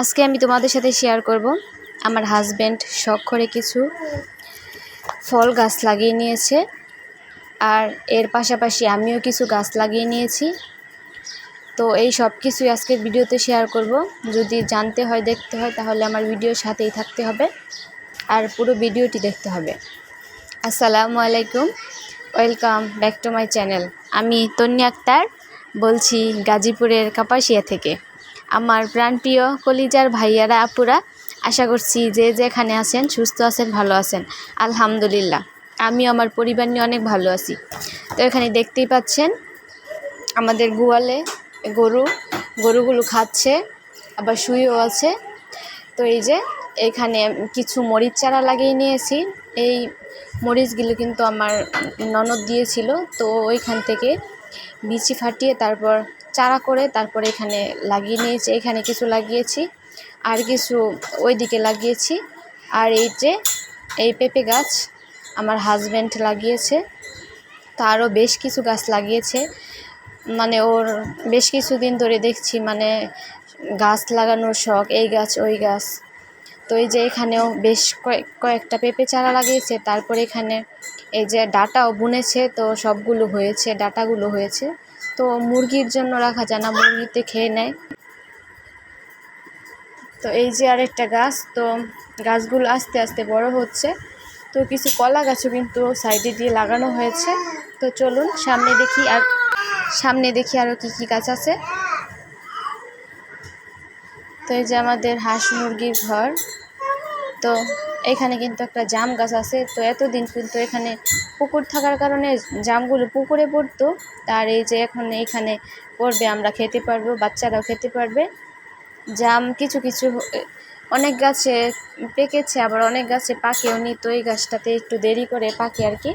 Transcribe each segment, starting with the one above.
আজকে আমি তোমাদের সাথে শেয়ার করব। আমার হাজব্যান্ড শখ করে কিছু ফল গাছ লাগিয়ে নিয়েছে আর এর পাশাপাশি আমিও কিছু গাছ লাগিয়ে নিয়েছি। তো এই সব কিছুই আজকের ভিডিওতে শেয়ার করব। যদি জানতে হয়, দেখতে হয়, তাহলে আমার ভিডিওর সাথেই থাকতে হবে আর পুরো ভিডিওটি দেখতে হবে। আসসালামু আলাইকুম। Welcome back to my channel আমি তন্নি আক্তার, বলছি গাজীপুরের কাপাসিয়া থেকে। আমার প্রাণপ্রিয় কলিজার ভাইয়ারা, আপুরা, আশা করছি যে যেখানে আছেন সুস্থ আছেন, ভালো আছেন। আলহামদুলিল্লাহ আমি আমার পরিবার নিয়ে অনেক ভালো আছি। তো এখানে দেখতেই পাচ্ছেন, আমাদের গোয়ালে গরু, গরুগুলো খাচ্ছে, আবার শুয়েও আছে। তো এই যে, এখানে কিছু মরিচ চারা লাগিয়ে নিয়েছি। এই মরিচগুলো কিন্তু আমার ননদ দিয়েছিল, তো ওইখান থেকে বিচি ফাটিয়ে তারপর চারা করে তারপর এখানে লাগিয়ে নিয়েছি। এখানে কিছু লাগিয়েছি আর কিছু ওইদিকে লাগিয়েছি। আর এই যে এই পেঁপে গাছ আমার হাজব্যান্ড লাগিয়েছে। তো আরও বেশ কিছু গাছ লাগিয়েছে। মানে ওর বেশ কিছুদিন ধরে দেখছি মানে গাছ লাগানোর শখ, এই গাছ, ওই গাছ। তো এই যে এখানেও বেশ কয়েক কয়েকটা পেঁপে চারা লাগিয়েছে। তারপর এখানে এই যে ডাটাও বুনেছে, তো সবগুলো হয়েছে, ডাটাগুলো হয়েছে। তো মুরগির জন্য রাখা যায় না, মুরগিতে খেয়ে নেয়। তো এই যে আরেকটা গাছ, তো গাছগুলো আস্তে আস্তে বড় হচ্ছে। তো কিছু কলা গাছও কিন্তু সাইডে দিয়ে লাগানো হয়েছে। তো চলুন, সামনে দেখি আর সামনে দেখি আরও কী কী গাছ আছে। তো এই যে আমাদের হাঁস মুরগির ঘর। তো এখানে কিন্তু একটা জাম গাছ আছে। তো এতদিন কিন্তু এখানে পুকুর থাকার কারণে জামগুলো পুকুরে পড়তো। তার এই যে এখন এইখানে পড়বে, আমরা খেতে পারব, বাচ্চারাও খেতে পারবে। জাম কিছু কিছু, অনেক গাছে পেকেছে, আবার অনেক গাছে পাকেও নি। তো এই গাছটাতে একটু দেরি করে পাকে আর কি।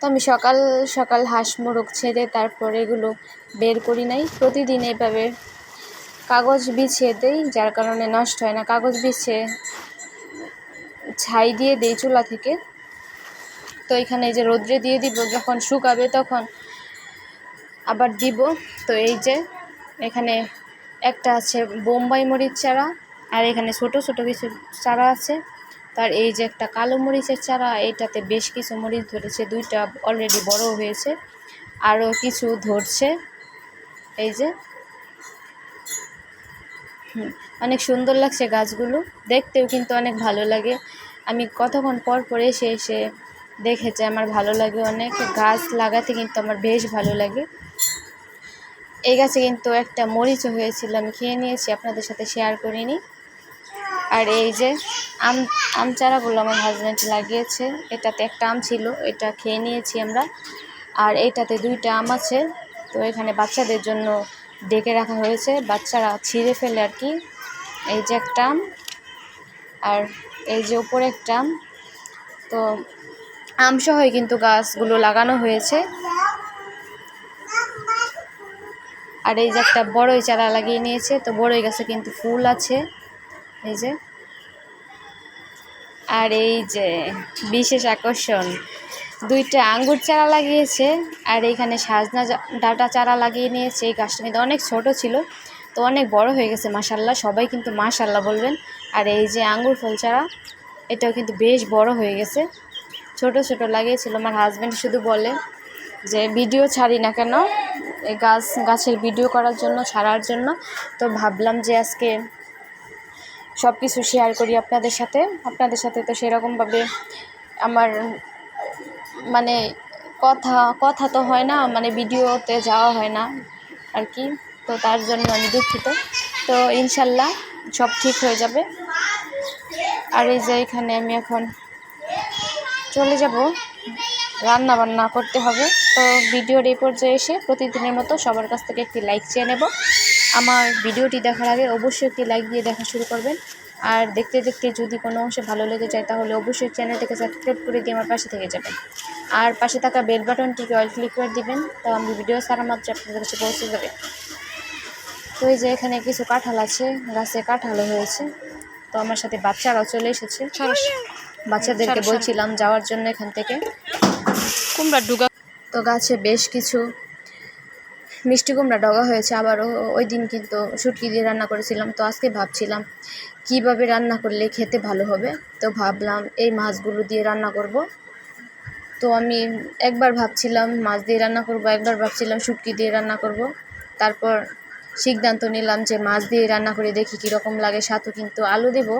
তো আমি সকাল সকাল হাঁস মোরগ ছেড়ে তারপর এগুলো বের করি নাই। প্রতিদিন এইভাবে কাগজ বিছিয়ে দেই, যার কারণে নষ্ট হয় না। কাগজ বিছিয়ে ছাই দিয়ে দেই চুলা থেকে। তো এখানে এই যে রোদ্রে দিয়ে দিব, যখন শুকাবে তখন আবার দিব। তো এই যে এখানে একটা আছে বোম্বাই মরিচ চারা, আর এখানে ছোট ছোট কিছু চারা আছে। তার এই যে একটা কালো মরিচের চারা এইটাতে বেশ কিছু মরিচ ধরেছে, দুইটা অলরেডি বড় হয়েছে, আরও কিছু ধরছে। এই যে অনেক সুন্দর লাগছে গাছগুলো, দেখতেও কিন্তু অনেক ভালো লাগে। আমি কতক্ষণ পর পর এসে এসে দেখেছে, আমার ভালো লাগে অনেক। গাছ লাগাতে কিন্তু আমার বেশ ভালো লাগে। এই গাছে কিন্তু একটা মরিচও হয়েছিল, আমি খেয়ে নিয়েছি, আপনাদের সাথে শেয়ার করিনি। আর এই যে আম আম চারাগুলো আমার হাজব্যান্ড লাগিয়েছে, এটাতে একটা আম ছিল, এটা খেয়ে নিয়েছি আমরা। আর এইটাতে দুইটা আম আছে, তো এখানে বাচ্চাদের জন্য ডেকে রাখা হয়েছে, বাচ্চারা ছিঁড়ে ফেলে আর কি। এই যে একটা আম, আর এই যে উপরে একটা, তো আমসহই কিন্তু গাছগুলো লাগানো হয়েছে। আর এই যে একটা বড়ই চারা লাগিয়ে নিয়েছে, তো বড়ই গাছে কিন্তু ফুল আছে। এই যে। আর এই যে বিশেষ আকর্ষণ, দুইটা আঙ্গুর চারা লাগিয়েছে, আর এইখানে সাজনা ডাটা চারা লাগিয়ে নিয়েছে। এই গাছটা কিন্তু অনেক ছোট ছিল, তো অনেক বড় হয়ে গেছে মাসাল্লাহ সবাই কিন্তু মাশাল্লাহ বলবেন। আর এই যে আঙ্গুর ফল চারা এটাও কিন্তু বেশ বড় হয়ে গেছে। ছোট ছোট লাগিয়েছিল। আমার হাজব্যান্ড শুধু বলে যে, ভিডিও ছাড়ি না কেন? এই গাছ, গাছের ভিডিও করার জন্য, ছাড়ার জন্য। তো ভাবলাম যে, আজকে সব কিছু শেয়ার করি আপনাদের সাথে। আপনাদের সাথে তো সেরকমভাবে আমার মানে কথা কথা তো হয় না মানে ভিডিওতে যাওয়া হয় না আর কি। তো তার জন্য আমি দুঃখিত। তো ইনশাল্লাহ সব ঠিক হয়ে যাবে। আর এই যে এখানে আমি এখন চলে যাব। রান্না বান্না করতে হবে। তো ভিডিওর এই পর্যায়ে এসে প্রতিদিনের মতো সবার কাছ থেকে একটি লাইক চেয়ে নেব। আমার ভিডিওটি দেখার আগে অবশ্যই একটি লাইক দিয়ে দেখা শুরু করবেন। আর দেখতে দেখতে যদি কোনো অংশে ভালো লেগে যায়, তাহলে অবশ্যই চ্যানেলটিকে সাবস্ক্রাইব করে দিয়ে আমার পাশে থেকে যাবেন। আর পাশে থাকা বেল বাটনটিকে অল ক্লিক করে দিবেন, তো আমি ভিডিও সারা মাত্র আপনাদের কাছে পৌঁছে যাবে। তো এই যে এখানে কিছু কাঁঠাল আছে, গাছে কাঁঠালও হয়েছে। তো আমার সাথে বাচ্চারাও চলে এসেছে। বাচ্চাদেরকে বলছিলাম যাওয়ার জন্য এখান থেকে। কুমড়ার ডুগা। তো গাছে বেশ কিছু মিষ্টি কুমড়া ডগা হয়েছে আবারও ওই দিন কিন্তু শুটকি দিয়ে রান্না করেছিলাম। তো আজকে ভাবছিলাম কীভাবে রান্না করলে খেতে ভালো হবে? তো ভাবলাম এই মাছগুলো দিয়ে রান্না করব। তো আমি একবার ভাবছিলাম মাছ দিয়ে রান্না করব একবার ভাবছিলাম শুটকি দিয়ে রান্না করব। তারপর সিদ্ধান্ত নিলাম যে মাছ দিয়ে রান্না করে দেখি কীরকম লাগে সাথে কিন্তু আলু দেব।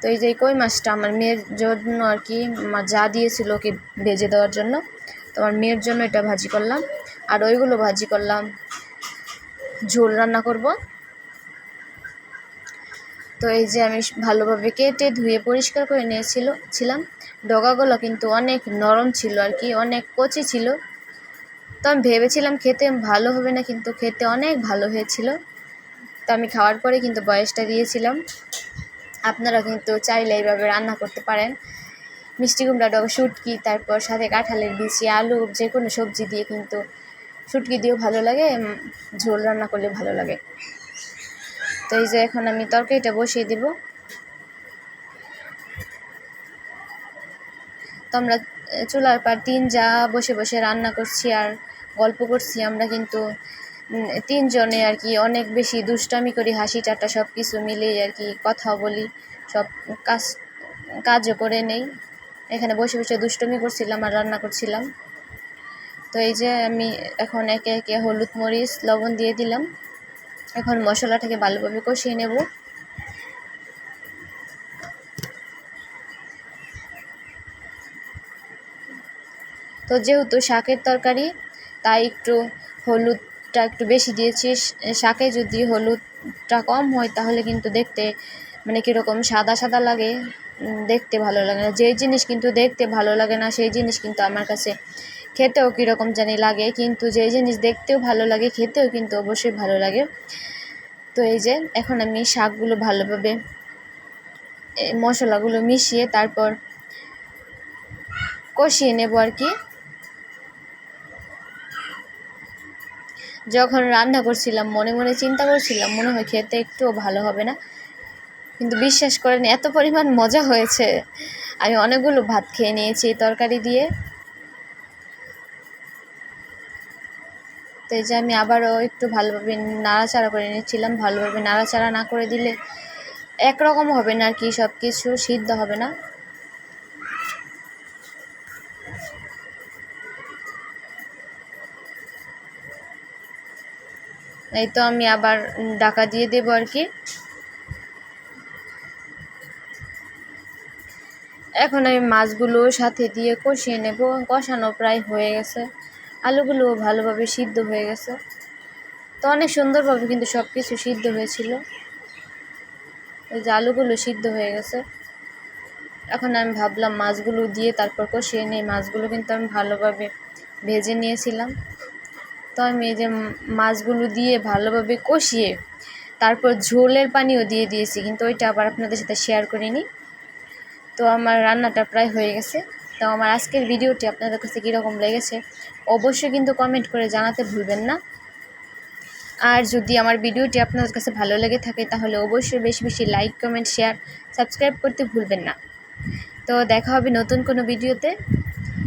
তো এই যে কই মাছটা, আমার মেয়ের জন্য আর কি যা দিয়েছিল ওকে ভেজে দেওয়ার জন্য। তো আমার মেয়ের জন্য এটা ভাজি করলাম। আর ওইগুলো ভাজি করলাম। ঝোল রান্না করব। তো এই যে আমি ভালোভাবে কেটে ধুয়ে পরিষ্কার করে নিয়েছিল, ছিলাম। ডগাগুলো কিন্তু অনেক নরম ছিল আর কি, অনেক কচি ছিল। তো আমি ভেবেছিলাম খেতে ভালো হবে না, কিন্তু খেতে অনেক ভালো হয়েছিল। তো আমি খাওয়ার পরে কিন্তু বয়সটা দিয়েছিলাম। আপনারা কিন্তু চাইলে এইভাবে রান্না করতে পারেন। মিষ্টি কুমড়া ডগা, শুটকি, তারপর সাথে কাঁঠালের বিচি, আলু যে কোনো সবজি দিয়ে কিন্তু শুটকি দিয়েও ভালো লাগে ঝোল রান্না করলে ভালো লাগে। তো এই যে এখন আমি তরকারিটা বসিয়ে দিব। তো আমরা চুলার পার তিন যা বসে বসে রান্না করছি, আর গল্প করছি আমরা কিন্তু তিনজনে আর কি অনেক বেশি দুষ্টামি করি, হাসি ঠাট্টা সব কিছু মিলেই আর কি কথা বলি, সব কাজ, কাজও করে নেই। এখানে বসে বসে দুষ্টমি করছিলাম আর রান্না করছিলাম। তো এই যে আমি এখন একে একে হলুদ মরিচ, লবণ দিয়ে দিলাম। এখন মশলাটাকে ভালোভাবে কষিয়ে নেব। তো যেহেতু শাকের তরকারি তাই একটু হলুদটা একটু বেশি দিয়েছি। শাকে যদি হলুদটা কম হয় তাহলে কিন্তু দেখতে মানে কীরকম সাদা সাদা লাগে দেখতে ভালো লাগে না। যেই জিনিস কিন্তু দেখতে ভালো লাগে না, সেই জিনিস কিন্তু আমার কাছে খেতেও কীরকম জানি লাগে, কিন্তু যেই জিনিস দেখতেও ভালো লাগে, খেতেও কিন্তু অবশ্যই ভালো লাগে। তো এই যে, এখন আমি শাকগুলো ভালোভাবে মশলাগুলো মিশিয়ে তারপর কষিয়ে নেব আর কি। যখন রান্না করছিলাম, মনে মনে চিন্তা করছিলাম, মনে হয় খেতে একটুও ভালো হবে না। কিন্তু বিশ্বাস করেন, এত পরিমাণ মজা হয়েছে। আমি অনেকগুলো ভাত খেয়ে নিয়েছি এই তরকারি দিয়ে। তো এই যে আমি আবারও একটু ভালোভাবে নাড়াচাড়া করে নিচ্ছিলাম। ভালোভাবে নাড়াচাড়া না করে দিলে একরকম হবে না আর কি সব কিছু সিদ্ধ হবে না। এই তো আমি আবার ডাকা দিয়ে দেবো আর কি। এখন আমি মাছগুলো সাথে দিয়ে কষিয়ে নেব। কষানো প্রায় হয়ে গেছে। আলুগুলো ভালোভাবে সিদ্ধ হয়ে গেছে। তো অনেক সুন্দরভাবে কিন্তু সব কিছু সিদ্ধ হয়েছিল। এই যে আলুগুলো সিদ্ধ হয়ে গেছে। এখন আমি ভাবলাম মাছগুলো দিয়ে তারপর কষিয়ে নিই। মাছগুলো কিন্তু আমি ভালোভাবে ভেজে নিয়েছিলাম। তো আমি এই যে মাছগুলো দিয়ে ভালোভাবে কষিয়ে তারপর ঝোলের পানিও দিয়ে দিয়েছি, কিন্তু ওইটা আবার আপনাদের সাথে শেয়ার করিনি তো আমার রান্নাটা প্রায় হয়ে গেছে। তো আমার আজকের ভিডিওটি আপনাদের কাছে কীরকম লেগেছে অবশ্যই কিন্তু কমেন্ট করে জানাতে ভুলবেন না। আর যদি আমার ভিডিওটি আপনাদের কাছে ভালো লেগে থাকে, তাহলে অবশ্যই বেশি বেশি লাইক কমেন্ট শেয়ার সাবস্ক্রাইব করতে ভুলবেন না। তো দেখা হবে নতুন কোনো ভিডিওতে।